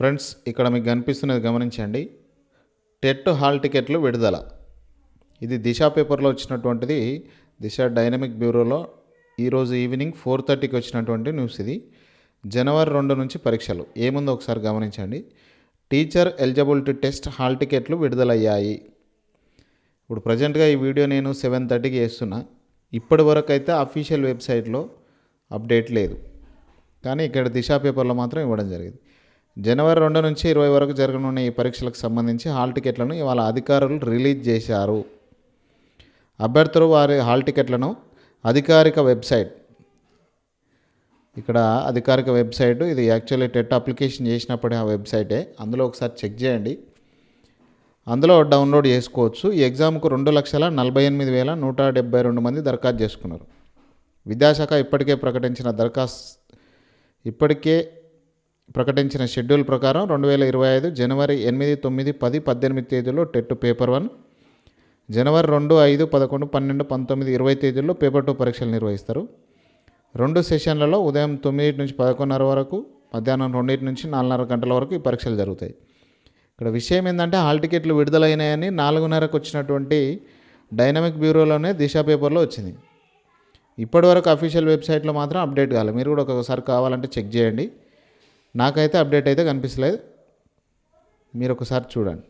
Friends ఇక్కడ మీకు కనిపిస్తున్నది గమనించండి. టెట్ హాల్ టికెట్లు విడుదల. ఇది దిశ పేపర్లో వచ్చినటువంటిది. దిశ డైనమిక్ బ్యూరోలో ఈరోజు ఈవినింగ్ ఫోర్ థర్టీకి వచ్చినటువంటి న్యూస్ ఇది. జనవరి రెండు నుంచి పరీక్షలు. ఏముందో ఒకసారి గమనించండి. టీచర్ ఎలిజిబిలిటీ టెస్ట్ హాల్ టికెట్లు విడుదలయ్యాయి. ఇప్పుడు ప్రజెంట్గా ఈ వీడియో నేను సెవెన్ థర్టీకి వేస్తున్నా ఇప్పటి వరకు అయితే అఫీషియల్ వెబ్సైట్లో అప్డేట్ లేదు. కానీ ఇక్కడ దిశా పేపర్లో మాత్రం ఇవ్వడం జరిగింది. జనవరి రెండు నుంచి ఇరవై వరకు జరగనున్న ఈ పరీక్షలకు సంబంధించి హాల్ టికెట్లను ఇవాళ అధికారులు రిలీజ్ చేశారు. అభ్యర్థులు వారి హాల్ టికెట్లను అధికారిక వెబ్సైట్ ఇక్కడ అధికారిక వెబ్సైట్ ఇది యాక్చువల్లీ టెట్ అప్లికేషన్ చేసినప్పుడే ఆ వెబ్సైటే. అందులో ఒకసారి చెక్ చేయండి. అందులో డౌన్లోడ్ చేసుకోవచ్చు. ఈ ఎగ్జామ్కు రెండు లక్షల నలభై ఎనిమిది వేల నూట డెబ్బై రెండు మంది దరఖాస్తు చేసుకున్నారు. విద్యాశాఖ ఇప్పటికే ప్రకటించిన దరఖాస్తు ఇప్పటికే ప్రకటించిన షెడ్యూల్ ప్రకారం రెండు వేల ఇరవై ఐదు జనవరి ఎనిమిది తొమ్మిది పది పద్దెనిమిది తేదీలో టెట్ పేపర్ వన్ జనవరి రెండు ఐదు పదకొండు పన్నెండు పంతొమ్మిది ఇరవై తేదీల్లో పేపర్ టూ పరీక్షలు నిర్వహిస్తారు. రెండు సెషన్లలో ఉదయం తొమ్మిది నుంచి పదకొండున్నర వరకు మధ్యాహ్నం రెండింటి నుంచి నాలుగున్నర గంటల వరకు ఈ పరీక్షలు జరుగుతాయి. ఇక్కడ విషయం ఏంటంటే హాల్ టికెట్లు విడుదలైనాయని నాలుగున్నరకు వచ్చినటువంటి డైనమిక్ బ్యూరోలోనే దిశ పేపర్లో వచ్చింది. ఇప్పటివరకు అఫీషియల్ వెబ్సైట్లో మాత్రం అప్డేట్ కాలేదు మీరు కూడా ఒకసారి కావాలంటే చెక్ చేయండి. నాకైతే అప్డేట్ అయితే కనిపించలేదు మీరు ఒకసారి చూడండి.